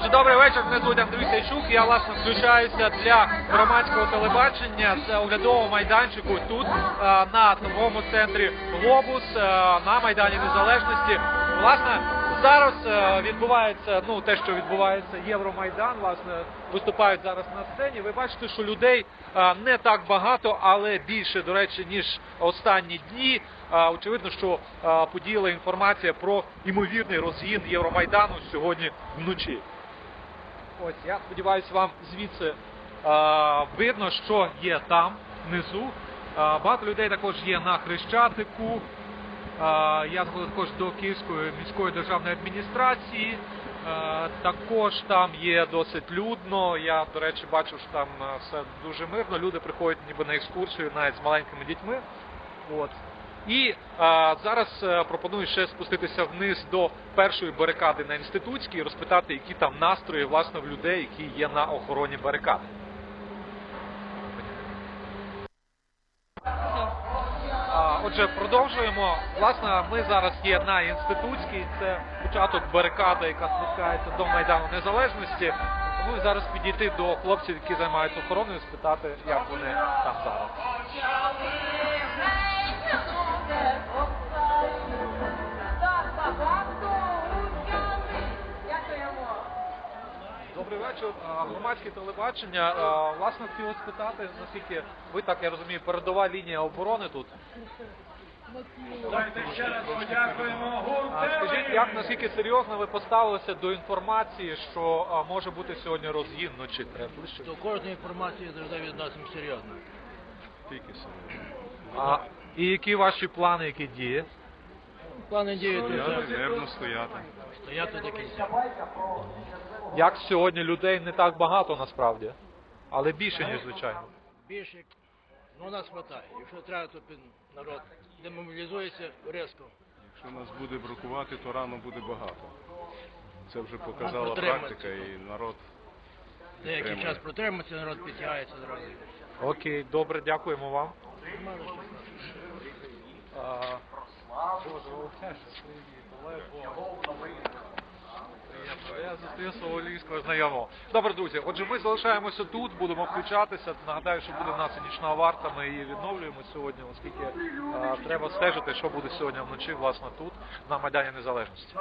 Добрий вечір, мене звуть Андрій Сайчук. Я власне включаюся для громадського телебачення з оглядового майданчику тут е, на торговому центрі Глобус е, на Майдані Незалежності. Власне, зараз е, відбувається ну те, що відбувається Євромайдан. Власне, виступають зараз на сцені. Ви бачите, що людей не так багато, але більше, до речі, ніж останні дні. Очевидно, що подіяла інформація про імовірний розгін Євромайдану сьогодні вночі. Ось я сподіваюся, вам звідси е, видно, що є там внизу. Е, багато людей також є на Хрещатику. Е, я заходив також до Київської міської державної адміністрації. Е, також там є досить людно. Я, до речі, бачу, що там все дуже мирно. Люди приходять ніби на екскурсію навіть з маленькими дітьми. От. І е, зараз е, пропоную ще спуститися вниз до першої барикади на інститутській і розпитати, які там настрої власне в людей, які є на охороні барикади. Отже, продовжуємо. Власне, ми зараз є на інститутській. Це початок барикади, яка спускається до Майдану Незалежності. Пропоную зараз підійти до хлопців, які займаються охороною, спитати, як вони там зараз. Добрий Громадське телебачення. Власне, хотілося спитати, наскільки ви так я розумію, передова лінія оборони тут. Скажіть, як наскільки серйозно ви поставилися до інформації, що може бути сьогодні розгін вночі? Треба ближче. До кожної інформації завжди відносимо серйозно. Тільки собі. А, і які ваші плани, які дії? Плани вже нервно стояти. стояти до кінця. Як сьогодні людей не так багато насправді, але більше, ніж звичайно. Більше, ну нас хватає. Якщо треба, то народ демобілізується резко. Якщо нас буде бракувати, то рано буде багато. Це вже показала практика і народ. Деякий час протримається, народ підтягається зразу. Окей, добре, дякуємо вам. А, Боже, Олеже, привіт, Олего. Приємно. Я зустрів свого львівського знайомого. Добре, друзі. Отже, ми залишаємося тут, будемо включатися. Нагадаю, що буде в нас нічна варта. Ми її відновлюємо сьогодні, оскільки треба стежити, що буде сьогодні вночі, власне, тут, на Майдані Незалежності.